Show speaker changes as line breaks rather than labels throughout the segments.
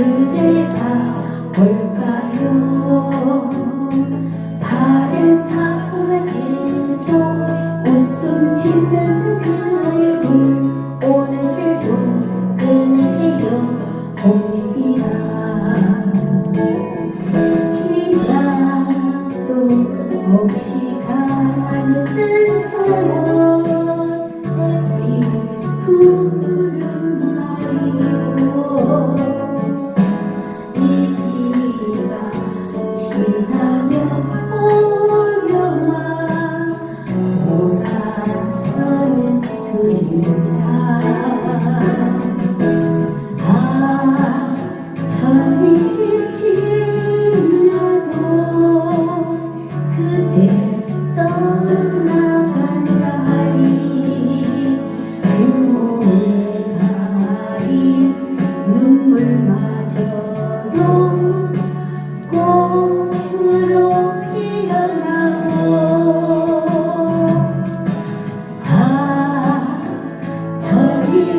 그대가 뭘까요? 바른 삶을 계속 웃음 짓는 그의 얼굴 오늘도 그네요 봄이라. 기가 또 몫이 가는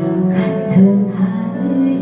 같은 하늘이